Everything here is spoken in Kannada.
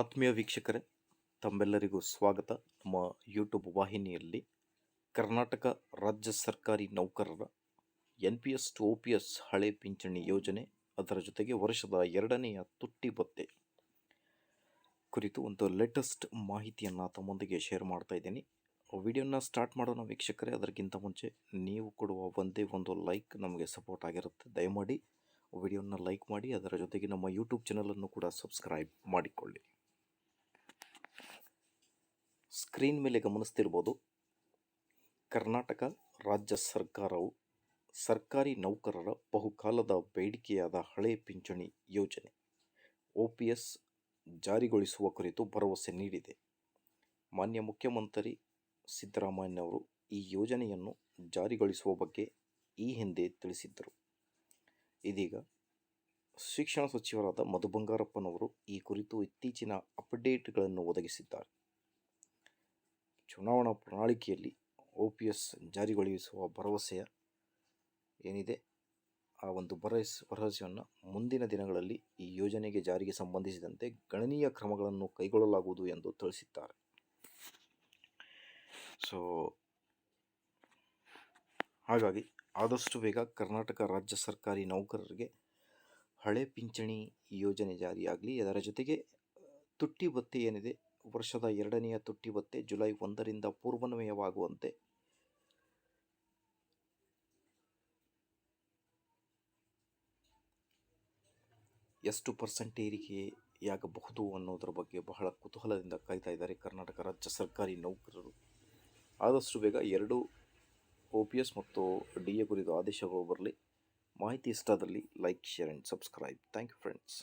ಆತ್ಮೀಯ ವೀಕ್ಷಕರೇ, ತಮ್ಮೆಲ್ಲರಿಗೂ ಸ್ವಾಗತ. ನಮ್ಮ ಯೂಟ್ಯೂಬ್ ವಾಹಿನಿಯಲ್ಲಿ ಕರ್ನಾಟಕ ರಾಜ್ಯ ಸರ್ಕಾರಿ ನೌಕರರ N P S to O P S ಹಳೆ ಪಿಂಚಣಿ ಯೋಜನೆ, ಅದರ ಜೊತೆಗೆ ವರ್ಷದ ಎರಡನೆಯ ತುಟ್ಟಿ ಭತ್ತೆ ಕುರಿತು ಒಂದು ಲೇಟೆಸ್ಟ್ ಮಾಹಿತಿಯನ್ನು ತಮ್ಮೊಂದಿಗೆ ಶೇರ್ ಮಾಡ್ತಾ ಇದ್ದೀನಿ. ವಿಡಿಯೋನ ಸ್ಟಾರ್ಟ್ ಮಾಡೋಣ ವೀಕ್ಷಕರೇ, ಅದಕ್ಕಿಂತ ಮುಂಚೆ ನೀವು ಕೊಡುವ ಒಂದೇ ಒಂದು ಲೈಕ್ ನಮಗೆ ಸಪೋರ್ಟ್ ಆಗಿರುತ್ತೆ. ದಯಮಾಡಿ ವಿಡಿಯೋನ ಲೈಕ್ ಮಾಡಿ, ಅದರ ಜೊತೆಗೆ ನಮ್ಮ ಯೂಟ್ಯೂಬ್ ಚಾನಲನ್ನು ಕೂಡ ಸಬ್ಸ್ಕ್ರೈಬ್ ಮಾಡಿಕೊಳ್ಳಿ. ಸ್ಕ್ರೀನ್ ಮೇಲೆ ಗಮನಿಸ್ತಿರ್ಬೋದು ಕರ್ನಾಟಕ ರಾಜ್ಯ ಸರ್ಕಾರವು ಸರ್ಕಾರಿ ನೌಕರರ ಬಹುಕಾಲದ ಬೇಡಿಕೆಯಾದ ಹಳೆ ಪಿಂಚಣಿ ಯೋಜನೆ ಒ ಪಿ ಎಸ್ ಜಾರಿಗೊಳಿಸುವ ಕುರಿತು ಭರವಸೆ ನೀಡಿದೆ. ಮಾನ್ಯ ಮುಖ್ಯಮಂತ್ರಿ ಸಿದ್ದರಾಮಯ್ಯನವರು ಈ ಯೋಜನೆಯನ್ನು ಜಾರಿಗೊಳಿಸುವ ಬಗ್ಗೆ ಈ ಹಿಂದೆ ತಿಳಿಸಿದ್ದರು. ಇದೀಗ ಶಿಕ್ಷಣ ಸಚಿವರಾದ ಮಧು ಬಂಗಾರಪ್ಪನವರು ಈ ಕುರಿತು ಇತ್ತೀಚಿನ ಅಪ್ಡೇಟ್ಗಳನ್ನು ಒದಗಿಸಿದ್ದಾರೆ. ಚುನಾವಣಾ ಪ್ರಣಾಳಿಕೆಯಲ್ಲಿ ಒ ಪಿ ಎಸ್ ಜಾರಿಗೊಳಿಸುವ ಭರವಸೆಯ ಏನಿದೆ? ಆ ಒಂದು ಭರವಸೆ, ಭರವಸೆಯನ್ನು ಮುಂದಿನ ದಿನಗಳಲ್ಲಿ ಈ ಯೋಜನೆಗೆ ಜಾರಿಗೆ ಸಂಬಂಧಿಸಿದಂತೆ ಗಣನೀಯ ಕ್ರಮಗಳನ್ನು ಕೈಗೊಳ್ಳಲಾಗುವುದು ಎಂದು ತಿಳಿಸಿದ್ದಾರೆ. ಸೊ, ಹಾಗಾಗಿ ಆದಷ್ಟು ಬೇಗ ಕರ್ನಾಟಕ ರಾಜ್ಯ ಸರ್ಕಾರಿ ನೌಕರರಿಗೆ ಹಳೆ ಪಿಂಚಣಿ ಯೋಜನೆ ಜಾರಿಯಾಗಲಿ, ಅದರ ಜೊತೆಗೆ ತುಟ್ಟಿ ಭತ್ಯೆ ಏನಿದೆ ವರ್ಷದ ಎರಡನೆಯ ತುಟ್ಟಿ ಭತ್ಯೆ ಜುಲೈ ಒಂದರಿಂದ ಪೂರ್ವನ್ವಯವಾಗುವಂತೆ. ಎಷ್ಟು ಪರ್ಸೆಂಟ್ ಏರಿಕೆಯಾಗಬಹುದು ಅನ್ನೋದರ ಬಗ್ಗೆ ಬಹಳ ಕುತೂಹಲದಿಂದ ಕಾಯ್ತಾ ಇದ್ದಾರೆ ಕರ್ನಾಟಕ ರಾಜ್ಯ ಸರ್ಕಾರಿ ನೌಕರರು. ಆದಷ್ಟು ಬೇಗ ಎರಡು ಒ ಪಿ ಎಸ್ ಮತ್ತು ಡಿ ಎ ಕುರಿತು ಆದೇಶಗಳು ಬರಲಿ. ಮಾಹಿತಿ ಇಷ್ಟದಲ್ಲಿ like, share and subscribe. Thank you friends.